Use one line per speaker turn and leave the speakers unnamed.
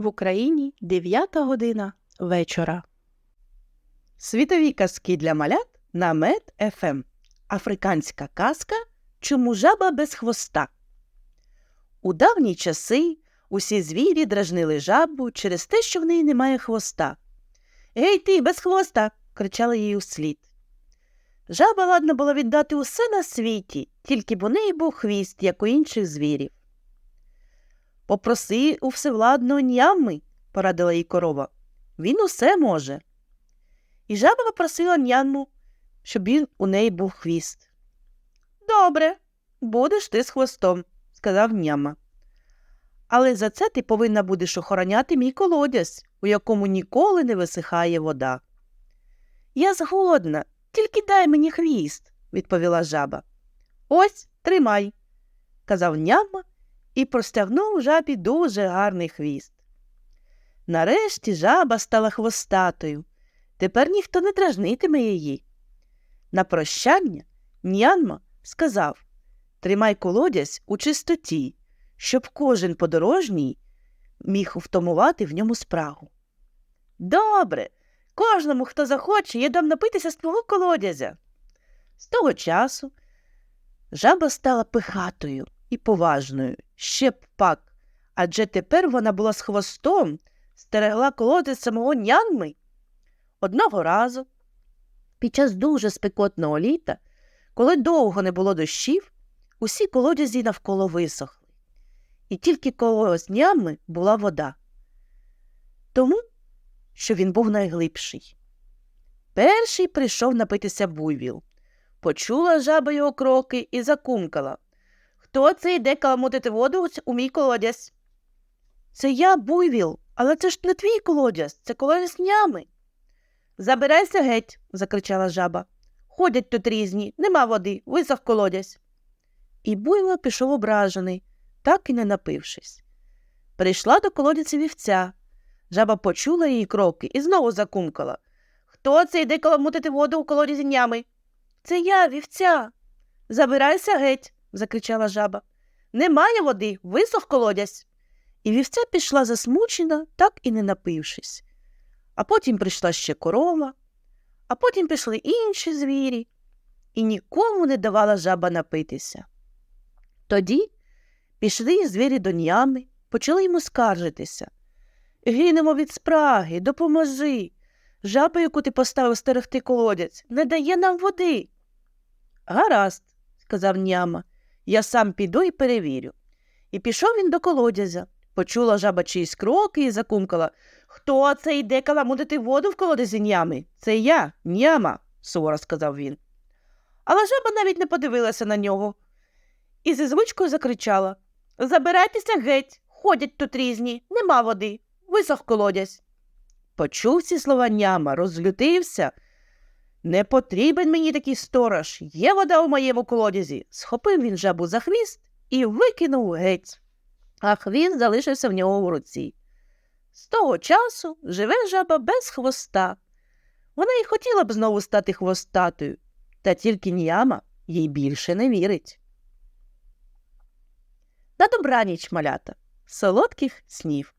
В Україні 9 година вечора. Світові казки для малят на Мед ФМ. Африканська казка Чому жаба без хвоста. У давні часи усі звірі дражнили жабу через те, що в неї немає хвоста. Гей ти, без хвоста. кричали їй услід. Жаба ладна була віддати усе на світі, тільки б у неї був хвіст, як у інших звірів. Попроси у всевладного нямми, порадила їй корова. Він усе може. І жаба попросила нямму, щоб він у неї був хвіст. Добре, будеш ти з хвостом, сказав няма. Але за це ти повинна будеш охороняти мій колодязь, у якому ніколи не висихає вода. Я згодна, тільки дай мені хвіст, відповіла жаба. Ось тримай, казав няма і простягнув жабі дуже гарний хвіст. Нарешті жаба стала хвостатою. Тепер ніхто не дражнитиме її. На прощання Нянма сказав Тримай колодязь у чистоті, щоб кожен подорожній міг втомувати в ньому спрагу. Добре, кожному, хто захоче, я дам напитися з твого колодязя. З того часу жаба стала пихатою і поважною, ще б пак, адже тепер вона була з хвостом, стерегла колодязь самого нянми. Одного разу, під час дуже спекотного літа, коли довго не було дощів, усі колодязі навколо висохли, і тільки коло нянми була вода. Тому, що він був найглибший. Перший прийшов напитися буйвіл. Почула жаба його кроки і закумкала. Хто це йде каламутити воду у мій колодязь? Це я, буйвіл, але це ж не твій колодязь, це колодязь нями. Забирайся геть, закричала жаба. Ходять тут різні, нема води, висох колодязь. І буйвол пішов ображений, так і не напившись. Прийшла до колодязя вівця. Жаба почула її кроки і знову закумкала. Хто це йде каламутити воду у колодязі нями? Це я, вівця. Забирайся геть, закричала жаба. Немає води, висох колодязь. І вівця пішла засмучена, так і не напившись. А потім прийшла ще корова, а потім пішли інші звірі, і нікому не давала жаба напитися. Тоді пішли звірі до нями, почали йому скаржитися. Гинемо від спраги, допоможи. Жаба, яку ти поставив стерегти колодязь, не дає нам води. Гаразд, сказав няма, я сам піду і перевірю. І пішов він до колодязя. Почула жаба чиїсь кроки і закумкала. Хто це йде каламутити воду в колодязі нями? Це я, няма, суворо сказав він. Але жаба навіть не подивилася на нього і зі звичкою закричала Забирайтеся геть, ходять тут різні, нема води, висох колодязь. Почув ці слова няма, розлютився. Не потрібен мені такий сторож, є вода у моєму колодязі. Схопив він жабу за хвіст і викинув геть, а хвіст залишився в нього в руці. З того часу живе жаба без хвоста. Вона й хотіла б знову стати хвостатою, та тільки Ніяма їй більше не вірить. На добраніч, малята, солодких снів.